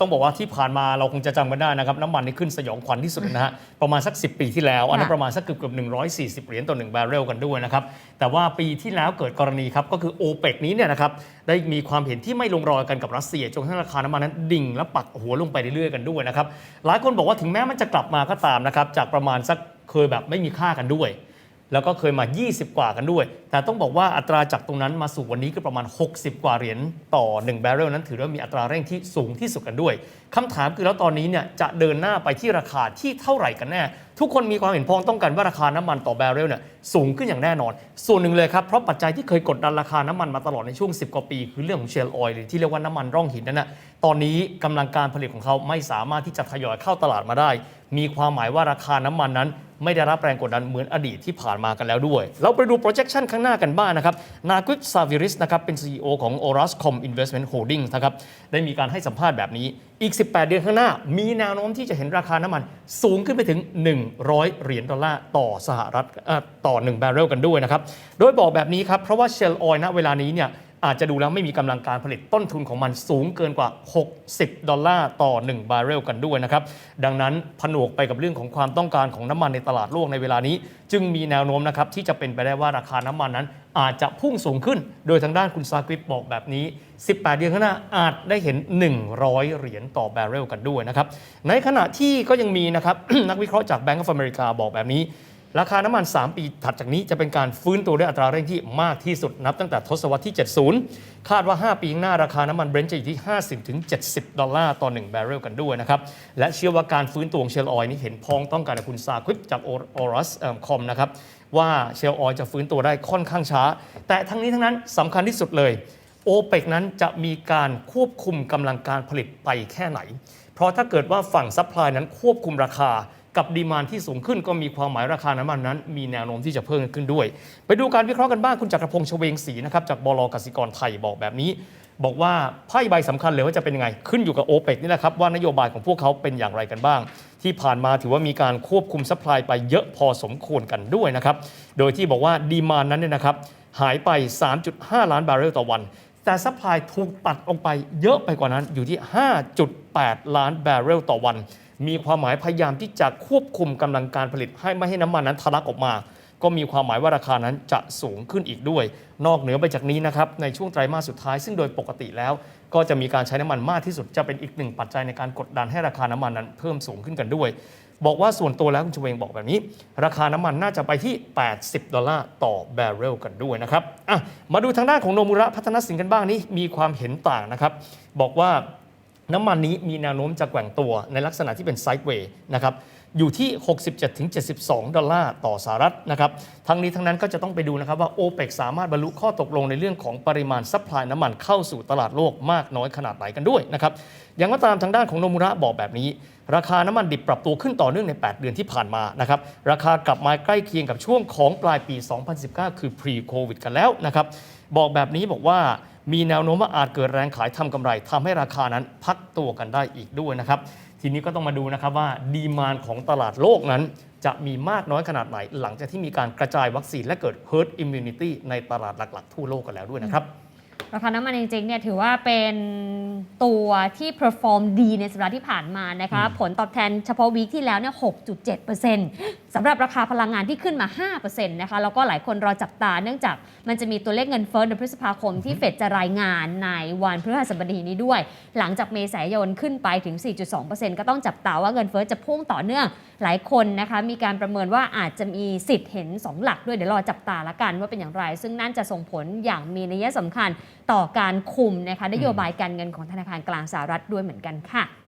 ต้องบอกว่าที่ผ่านมาเราคงจะจำกันได้นะครับน้ำมันนี่ขึ้นสยองขวัญที่สุดเลยนะฮะประมาณสัก 10 ปีที่แล้ว อันนั้นค่ะประมาณสักเกือบเกือบ140 เหรียญต่อ 1 บาร์เรลกันด้วยนะครับ แต่ว่าปีที่แล้วเกิดกรณีครับ ก็คือโอเปกนี้เนี่ยนะครับได้มีความเห็นที่ไม่ลงรอยกันกับรัสเซียจนกระทั่งราคาน้ำมันนั้นดิ่งและปักหัวลงไปเรื่อยๆกันด้วยนะครับหลายคนบอกว่าถึงแม้มันจะกลับมาก็ตามนะครับจากประมาณสักเคยแบบไม่มีค่ากันด้วย แล้วก็เคยมา 20 กว่ากันด้วย แต่ต้องบอกว่าอัตราจากตรงนั้นมาสู่วันนี้ก็ประมาณ 60 กว่าเหรียญต่อ 1 แบเรลนั้น ถือว่ามีอัตราเร่งที่สูงที่สุดกันด้วยคำถามคือแล้วตอนนี้เนี่ยจะเดินหน้าไปที่ราคาที่เท่าไหร่กันแน่ ทุกคนมีความเห็นพ้องต้องกันว่าราคาน้ำมันต่อแบเรลเนี่ยสูงขึ้นอย่างแน่นอน ส่วนหนึ่งเลยครับเพราะปัจจัยที่เคยกดดันราคาน้ำมันมาตลอดในช่วง 10 กว่าปี คือเรื่องของเชลล์ออยล์หรือที่เรียกว่าน้ำมันร่องหินนั่นนะตอนนี้กำลังการผลิตของเขาไม่สามารถที่จะทยอยเข้าตลาดมาได้ มีความหมายว่าราคาน้ำมันนั้น ไม่ได้รับแรงกดดันเหมือนอดีตที่ผ่านมากันแล้วด้วย เราไปดู projection ข้างหน้ากันบ้างนะครับ นากุ s ซาวิริสนะครับเป็น CEO ของ Orascom Investment Holdings นะครับได้มีการให้สัมภาษณ์แบบนี้อีก 18 เดือนข้างหน้า มีแนวโน้มที่จะเห็นราคาน้ำมัน สูงขึ้นไปถึง 100 เหรียญดอลลาร์ต่อสหรัฐเอ่อต่อ 1 บาร์เรลกันด้วยนะครับโดยบอกแบบนี้ครับเพราะว่าเชลออยณเวลานี้เนี่ย อาจจะดูแล้วไม่มีกำลังการผลิตต้นทุนของมันสูงเกินกว่า 60 ดอลลาร์ต่อ 1 บาร์เรลกันด้วยนะครับ ดังนั้นผนวกไปกับเรื่องของความต้องการของน้ำมันในตลาดโลกในเวลานี้ จึงมีแนวโน้มนะครับที่จะเป็นไปได้ว่าราคาน้ำมันนั้น อาจจะพุ่งสูงขึ้น โดยทางด้านคุณซากริปบอกแบบนี้ 18 เดือนข้างหน้าอาจได้เห็น 100 เหรียญต่อแบเรลกันด้วยนะครับในขณะที่ก็ยังมีนะครับนักวิเคราะห์จาก Bank of America บอกแบบนี้ ราคาน้ำมัน 3 ปีถัดจากนี้จะเป็นการฟื้นตัวด้วยอัตราเร่งที่มากที่สุดนับตั้งแต่ทศวรรษที่ 70 คาดว่า 5 ปีข้างหน้าราคาน้ำมันเบรนท์จะอยู่ที่ 50-70 ดอลลาร์ต่อ1แบเรลกันด้วยนะครับ และเชื่อว่าการฟื้นตัวของเชลออยนี่เห็นพ้องต้องกันกับคุณซาควิปจากโอรัสคอมนะครับว่าเชลออยจะฟื้นตัวได้ค่อนข้างช้า แต่ทั้งนี้ทั้งนั้นสำคัญที่สุดเลยโอเปกนั้นจะมีการควบคุมกำลังการผลิตไปแค่ไหน เพราะถ้าเกิดว่าฝั่งซัพพลายนั้นควบคุมราคา กับดีมานที่สูงขึ้นก็มีความหมายราคาน้ำมันนั้น มีแนวโน้มที่จะเพิ่มขึ้นด้วย ไปดูการวิเคราะห์กันบ้างคุณจักรพงษ์ชเวงศรีนะครับจากบลกสิกรไทยบอกแบบนี้ บอกว่าไพ่ใบสำคัญเลยว่าจะเป็นยังไง ขึ้นอยู่กับโอเปกนี่แหละครับว่านโยบายของพวกเขาเป็นอย่างไรกันบ้าง ที่ผ่านมาถือว่ามีการควบคุมซัพพลายไปเยอะพอสมควรกันด้วยนะครับโดยที่บอกว่าดีมานนั้นเนี่ยนะครับหายไป 3.5 ล้านบาร์เรลต่อวันแต่ซัพพลายถูกตัดลงไปเยอะไปกว่านั้นอยู่ที่ 5.8 ล้านบาร์เรลต่อวัน มีความหมายพยายามที่จะควบคุมกำลังการผลิตให้ไม่ให้น้ำมันนั้นทะลักออกมา ก็มีความหมายว่าราคานั้นจะสูงขึ้นอีกด้วย นอกเหนือไปจากนี้นะครับในช่วงไตรมาสสุดท้ายซึ่งโดยปกติแล้ว ก็จะมีการใช้น้ำมันมากที่สุดจะเป็นอีกหนึ่งปัจจัยในการกดดันให้ราคาน้ำมันนั้นเพิ่มสูงขึ้นกันด้วย บอกว่าส่วนตัวแล้วคุณชเวงบอกแบบนี้ ราคาน้ำมันน่าจะไปที่ 80 ดอลลาร์ต่อแบเรลกันด้วยนะครับมาดูทางด้านของโนมุระพัฒนสินกันบ้างนี่มีความเห็นต่างนะครับบอกว่า น้ำมันนี้มีแนวโน้มจะแกว่งตัวในลักษณะที่เป็นไซด์เวย์นะครับอยู่ที่ 67-72 ดอลลาร์ต่อสหรัฐนะครับทั้งนี้ทั้งนั้นก็จะต้องไปดูนะครับว่าโอเปกสามารถบรรลุข้อตกลงในเรื่องของปริมาณซัพพลายน้ำมันเข้าสู่ตลาดโลกมากน้อยขนาดไหนกันด้วยนะครับอย่างก็ตามทางด้านของโนมุระบอกแบบนี้ ราคาน้ำมันดิบปรับตัวขึ้นต่อเนื่องใน 8 เดือนที่ผ่านมานะครับราคากลับมาใกล้เคียงกับช่วงของปลายปี 2019 คือ pre covid กันแล้วนะครับบอกแบบนี้บอกว่า มีแนวโน้มว่าอาจเกิดแรงขายทำกำไรทำให้ราคานั้นพักตัวกันได้อีกด้วยนะครับ ทีนี้ก็ต้องมาดูนะครับว่าดีมานของตลาดโลกนั้น จะมีมากน้อยขนาดไหน หลังจากที่มีการกระจายวัคซีนและเกิด herd immunity ในตลาดหลัก ๆ ทั่วโลกกันแล้วด้วยนะครับ ราคาน้ำมันจริงๆเนี่ยถือว่าเป็นตัวที่ perform ดีในสัปดาห์ที่ผ่านมานะคะผลตอบแทนเฉพาะวีคที่แล้วเนี่ย 6.7%สำหรับราคาพลังงานที่ขึ้นมา 5%นะคะแล้วก็หลายคนรอจับตาเนื่องจากมันจะมีตัวเลขเงินเฟ้อในพฤษภาคมที่เฟดจะรายงานในวันพฤหัสบดีนี้ด้วย หลังจากเมษายนขึ้นไปถึง 4.2%ก็ต้องจับตาว่าเงินเฟ้อจะพุ่งต่อเนื่องหลายคนนะคะมีการประเมินว่าอาจจะมีสิทธิ์เห็น 2 หลักด้วยเดี๋ยวรอจับตาละกันว่าเป็นอย่างไร ซึ่งนั่นจะส่งผลอย่างมีนัยสำคัญต่อการคุมนะคะนโยบายการเงินของธนาคารกลางสหรัฐด้วยเหมือนกันค่ะ